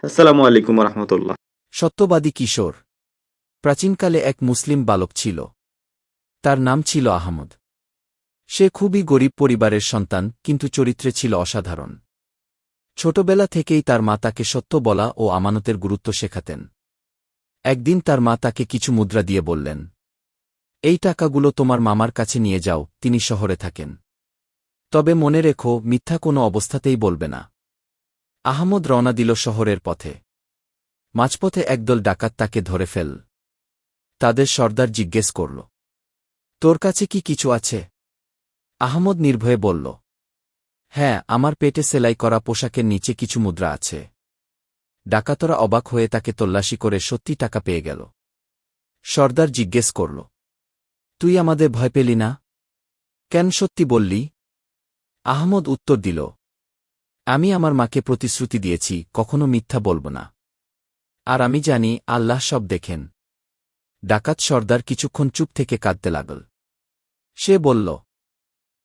আসসালামু আলাইকুম রহমতুল্লাহ। সত্যবাদী কিশোর। প্রাচীনকালে এক মুসলিম বালক ছিল। তার নাম ছিল আহমদ। সে খুবই গরিব পরিবারের সন্তান, কিন্তু চরিত্রে ছিল অসাধারণ। ছোটবেলা থেকেই তার মা তাকে সত্য বলা ও আমানতের গুরুত্ব শেখাতেন। একদিন তার মা তাকে কিছু মুদ্রা দিয়ে বললেন, এই টাকাগুলো তোমার মামার কাছে নিয়ে যাও, তিনি শহরে থাকেন। তবে মনে রেখো, মিথ্যা কোনো অবস্থাতেই বলবে না। আহমদ রওনা দিল শহরের পথে। মাঝপথে একদল ডাকাত তাকে ধরে ফেল। তাদের সর্দার জিজ্ঞেস করল, তোর কাছে কি কিছু আছে? আহমদ নির্ভয়ে বলল হ্যাঁ আমার পেটে সেলাই করা পোশাকের নিচে কিছু মুদ্রা আছে। ডাকাতরা অবাক হয়ে তাকে তল্লাশি করে সত্যি টাকা পেয়ে গেল। সর্দার জিজ্ঞেস করল, তুই আমাদের ভয় পেলি না? কেন সত্যি বললি? আহমদ উত্তর দিল আমি আমার মাকে প্রতিশ্রুতি দিয়েছি, কখনো মিথ্যা বলব না। আর আমি জানি, আল্লাহ সব দেখেন। ডাকাত সর্দার কিছুক্ষণ চুপ থেকে কাঁদতে লাগল। সে বলল,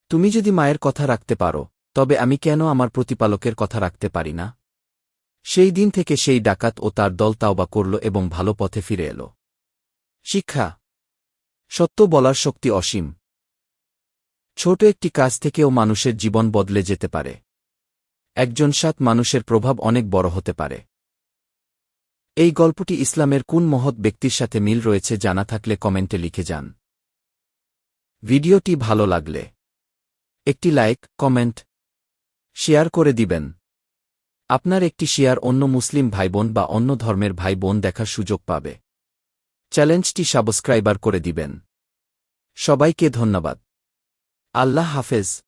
তুমি যদি মায়ের কথা রাখতে পারো, তবে আমি কেন আমার প্রতিপালকের কথা রাখতে পারি না? সেই দিন থেকে সেই ডাকাত ও তার দল তাওবা করল এবং ভালো পথে ফিরে এল। শিক্ষা, সত্য বলার শক্তি অসীম। ছোট একটি কাজ থেকেও মানুষের জীবন বদলে যেতে পারে। একজন সাত মানুষের প্রভাব অনেক বড় হতে পারে। এই গল্পটি ইসলামের কোন মহৎ ব্যক্তির সাথে মিল রয়েছে জানা থাকলে কমেন্টে লিখে যান। ভিডিওটি ভালো লাগলে একটি লাইক, কমেন্ট, শেয়ার করে দিবেন। আপনার একটি শেয়ার অন্য মুসলিম ভাইবোন বা অন্য ধর্মের ভাই বোন দেখার সুযোগ পাবে। চ্যালেঞ্জটি সাবস্ক্রাইবার করে দিবেন। সবাইকে ধন্যবাদ। আল্লাহ হাফেজ।